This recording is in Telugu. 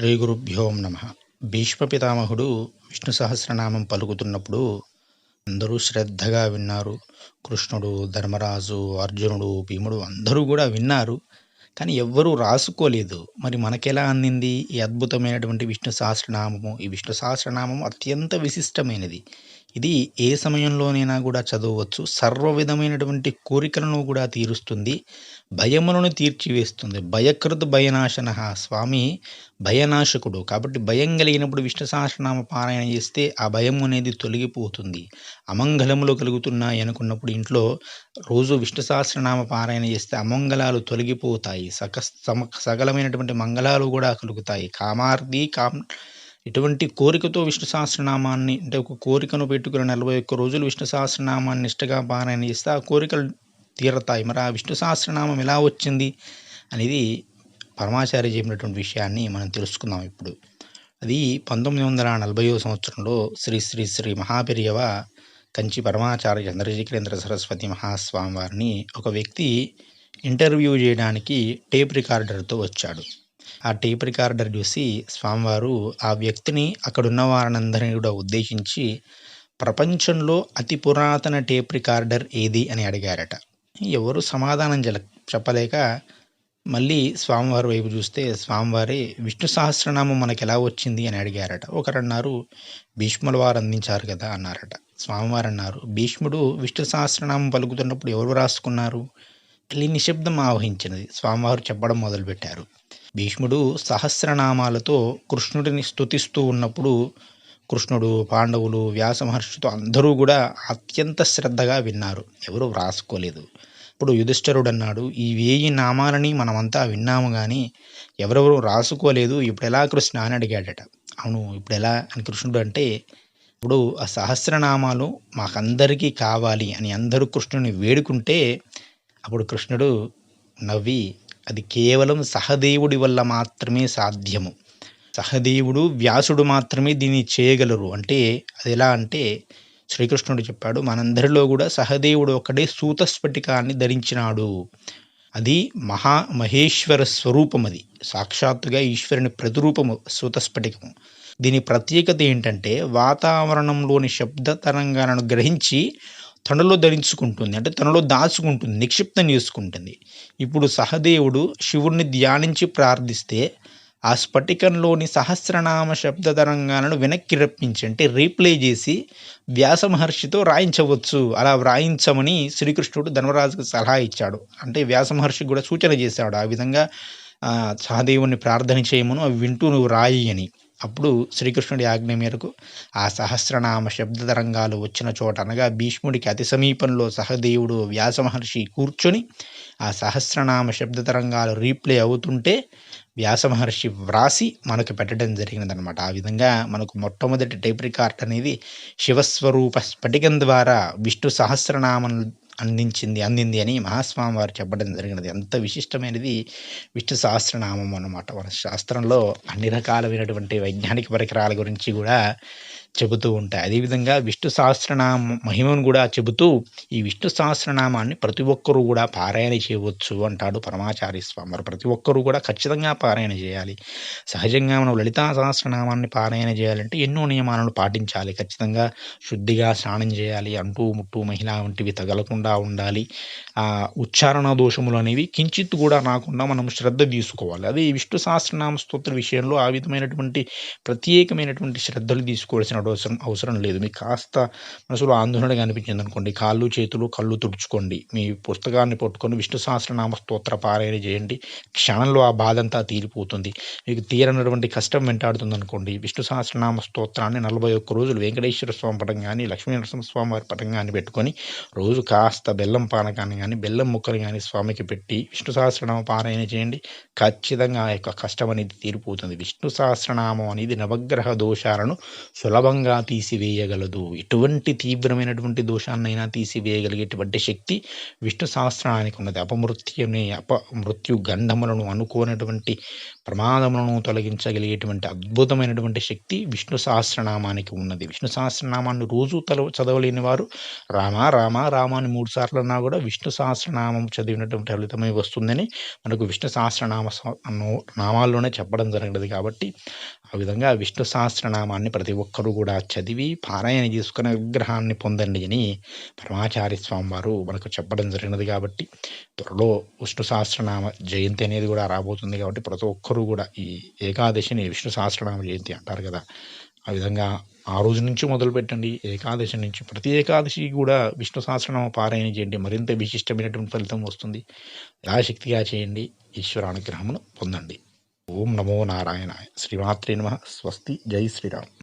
శ్రీ గురుభ్యోం నమ. భీష్మ పితామహుడు విష్ణు సహస్రనామం పలుకుతున్నప్పుడు అందరూ శ్రద్ధగా విన్నారు. కృష్ణుడు ధర్మరాజు అర్జునుడు భీముడు అందరూ కూడా విన్నారు. కానీ ఎవ్వరూ రాసుకోలేదు. మరి మనకెలా అందింది ఈ అద్భుతమైనటువంటి విష్ణు సహస్రనామము? ఈ విష్ణు సహస్రనామం అత్యంత విశిష్టమైనది. ఇది ఏ సమయంలోనైనా కూడా చదవచ్చు సర్వ విధమైనటువంటి కోరికలను కూడా తీరుస్తుంది. భయములను తీర్చివేస్తుంది. భయకృత భయనాశన. స్వామి భయనాశకుడు. కాబట్టి భయం కలిగినప్పుడు విష్ణు సహస్రనామ పారాయణ చేస్తే ఆ భయం అనేది తొలగిపోతుంది. అమంగళములు కలుగుతున్నాయి అనుకున్నప్పుడు ఇంట్లో రోజు విష్ణు సహస్రనామ పారాయణ చేస్తే అమంగళాలు తొలగిపోతాయి. సక సమ సకలమైనటువంటి మంగళాలు కూడా కలుగుతాయి. కామార్థి కామ్ ఇటువంటి కోరికతో విష్ణు సహస్రనామాన్ని అంటే ఒక కోరికను పెట్టుకుని నలభై ఒక్క రోజులు విష్ణు సహస్రనామాన్ని నిష్టగా పారాయణ చేస్తే ఆ కోరికలు తీరతాయి. మరి ఆ విష్ణు సహస్రనామం ఎలా వచ్చింది అనేది పరమాచార్య చెప్పినటువంటి విషయాన్ని మనం తెలుసుకుందాం ఇప్పుడు. అది పంతొమ్మిది వందల నలభైవ సంవత్సరంలో శ్రీ శ్రీ శ్రీ మహాపెరియవ కంచి పరమాచార్య చంద్రశేఖరేంద్ర సరస్వతి మహాస్వామి వారిని ఒక వ్యక్తి ఇంటర్వ్యూ చేయడానికి టేప్ రికార్డర్తో వచ్చాడు. ఆ టేప్ రికార్డర్ చూసి స్వామివారు ఆ వ్యక్తిని అక్కడున్న వారినందరినీ కూడా ఉద్దేశించి ప్రపంచంలో అతి పురాతన టేప్ రికార్డర్ ఏది? అని అడిగారట. ఎవరు సమాధానం చెల చెప్పలేక మళ్ళీ స్వామివారి వైపు చూస్తే స్వామివారి విష్ణు సహస్రనామం మనకి ఎలా వచ్చింది? అని అడిగారట. ఒకరన్నారు భీష్ముల వారు అందించారు కదా అన్నారట. స్వామివారు అన్నారు భీష్ముడు విష్ణు సహస్రనామం పలుకుతున్నప్పుడు ఎవరు రాసుకున్నారు? మళ్ళీ నిశ్శబ్దం ఆవహించినది స్వామివారు చెప్పడం మొదలుపెట్టారు. భీష్ముడు సహస్రనామాలతో కృష్ణుడిని స్తుతిస్తూ ఉన్నప్పుడు కృష్ణుడు పాండవులు వ్యాస మహర్షితో అందరూ కూడా అత్యంత శ్రద్ధగా విన్నారు. ఎవరు వ్రాసుకోలేదు. ఇప్పుడు యుధిష్ఠరుడు అన్నాడు ఈ వేయి నామాలని మనమంతా విన్నాము కానీ ఎవరెవరు రాసుకోలేదు. ఇప్పుడు ఎలా కృష్ణ అని అడిగాడట. అవును ఇప్పుడు ఎలా అని కృష్ణుడు అంటే ఇప్పుడు ఆ సహస్రనామాలు మాకందరికీ కావాలి అని అందరూ కృష్ణుని వేడుకుంటే అప్పుడు కృష్ణుడు నవ్వి అది కేవలం సహదేవుడి వల్ల మాత్రమే సాధ్యము. సహదేవుడు వ్యాసుడు మాత్రమే దీన్ని చేయగలరు. అంటే అది ఎలా అంటే శ్రీకృష్ణుడు చెప్పాడు మనందరిలో కూడా సహదేవుడు ఒక్కడే సూతస్ఫటికాన్ని ధరించినాడు. అది మహా మహేశ్వర స్వరూపం అది సాక్షాత్తుగా ఈశ్వరుని ప్రతిరూపము సూతస్ఫటికము. దీని ప్రత్యేకత ఏంటంటే వాతావరణంలోని శబ్ద తరంగాలను గ్రహించి తనలో ధరించుకుంటుంది అంటే తనలో దాచుకుంటుంది నిక్షిప్తం చేసుకుంటుంది. ఇప్పుడు సహదేవుడు శివుణ్ణి ధ్యానించి ప్రార్థిస్తే ఆ స్ఫటికంలోని సహస్రనామ శబ్ద తరంగాలను వెనక్కి రప్పించి అంటే రీప్లే చేసి వ్యాస మహర్షితో రాయించవచ్చు. అలా వ్రాయించమని శ్రీకృష్ణుడు ధర్మరాజుకు సలహా ఇచ్చాడు. అంటే వ్యాస మహర్షి కూడా సూచన చేశాడు ఆ విధంగా సహదేవుని ప్రార్థన చేయమను అవి వింటూ నువ్వు రాయి అని. అప్పుడు శ్రీకృష్ణుడి ఆజ్ఞ మేరకు ఆ సహస్రనామ శబ్ద తరంగాలు వచ్చిన చోట అనగా భీష్ముడికి అతి సమీపంలో సహదేవుడు వ్యాస మహర్షి కూర్చొని ఆ సహస్రనామ శబ్ద తరంగాలు రీప్లే అవుతుంటే వ్యాస మహర్షి వ్రాసి మనకు పెట్టడం జరిగినదనమాట ఆ విధంగా మనకు మొట్టమొదటి టైప్ రికార్డ్ అనేది శివస్వరూప స్ఫటికం ద్వారా విష్ణు సహస్రనామం అందించింది అందింది అని మహాస్వామి వారు చెప్పడం జరిగినది. ఎంత విశిష్టమైనది విష్ణు సహస్రనామం అన్నమాట. మన శాస్త్రంలో అన్ని రకాలైనటువంటి వైజ్ఞానిక పరికరాల గురించి కూడా చెబుతూ ఉంటాయి. అదేవిధంగా విష్ణు సహస్రనామ మహిమను కూడా చెబుతూ ఈ విష్ణు సహస్రనామాన్ని ప్రతి ఒక్కరూ కూడా పారాయణ చేయవచ్చు అంటాడు పరమాచారి స్వామి. వారు ప్రతి ఒక్కరూ కూడా ఖచ్చితంగా పారాయణ చేయాలి. సహజంగా మనం లలితా సహస్రనామాన్ని పారాయణ చేయాలంటే ఎన్నో నియమాలను పాటించాలి. ఖచ్చితంగా శుద్ధిగా స్నానం చేయాలి. అంటూ ముట్టు మహిళ వంటివి తగలకుండా ఉండాలి. ఆ ఉచ్చారణ దోషములు అనేవి కించిత్ కూడా రాకుండా మనం శ్రద్ధ తీసుకోవాలి. అదే విష్ణు సహస్రనామ స్తోత్ర విషయంలో ఆ విధమైనటువంటి ప్రత్యేకమైనటువంటి శ్రద్ధలు తీసుకోవాల్సిన అవసరం అవసరం లేదు. మీకు కాస్త మనసులో ఆందోళనగా అనిపించింది అనుకోండి. కాళ్ళు చేతులు కళ్ళు తుడుచుకోండి. మీ పుస్తకాన్ని పట్టుకొని విష్ణు సహస్రనామ స్తోత్ర పారాయణ చేయండి. క్షణంలో ఆ బాధ అంతా తీరిపోతుంది. మీకు తీరనటువంటి కష్టం వెంటాడుతుంది అనుకోండి. విష్ణు సహస్రనామ స్తోత్రాన్ని నలభై ఒక్క రోజులు వెంకటేశ్వర స్వామి పటం కానీ లక్ష్మీ నరసింహస్వామి వారి పటం కానీ పెట్టుకొని రోజు కాస్త బెల్లం పానకాన్ని కానీ బెల్లం ముక్కలు కానీ స్వామికి పెట్టి విష్ణు సహస్రనామ పారాయణ చేయండి. ఖచ్చితంగా ఆ యొక్క కష్టం అనేది తీరిపోతుంది. విష్ణు సహస్రనామం అనేది నవగ్రహ దోషాలను సులభంగా తీసివేయగలదు. ఎటువంటి తీవ్రమైనటువంటి దోషాన్నైనా తీసివేయగలిగేటువంటి శక్తి విష్ణు సహస్రానికి ఉన్నది అపమృత్యు అప మృత్యు గంధములను అనుకోనటువంటి ప్రమాదములను తొలగించగలిగేటువంటి అద్భుతమైనటువంటి శక్తి విష్ణు సహస్రనామానికి ఉన్నది. విష్ణు సహస్రనామాన్ని రోజు తల చదవలేని వారు రామ రామ రామ అని మూడు సార్లు అన్నా కూడా విష్ణు సహస్రనామం చదివినటువంటి ఫలితమై వస్తుందని మనకు విష్ణు సహస్రనామ నో- నామాల్లోనే చెప్పడం జరిగినది కాబట్టి ఆ విధంగా విష్ణు సహస్రనామాన్ని ప్రతి ఒక్కరూ కూడా చదివి పారాయణ చేసుకుని విగ్రహాన్ని పొందండి అని పరమాచార్య స్వామి వారు మనకు చెప్పడం జరిగినది కాబట్టి త్వరలో విష్ణు సహస్రనామ జయంతి అనేది కూడా రాబోతుంది కాబట్టి ప్రతి ఒక్కరూ కూడా ఈ ఏకాదశిని విష్ణు సహస్రనామ జయంతి అంటారు కదా ఆ విధంగా ఆ రోజు నుంచి మొదలు పెట్టండి. ఏకాదశి నుంచి ప్రతి ఏకాదశి కూడా విష్ణు సహస్రనామ పారాయణ చేయండి. మరింత విశిష్టమైనటువంటి ఫలితం వస్తుంది. యాశక్తిగా చేయండి. ఈశ్వర అనుగ్రహమును పొందండి. ఓం నమో నారాయణాయ. శ్రీమాత్రే నమ. స్వస్తి. జై శ్రీరామ్.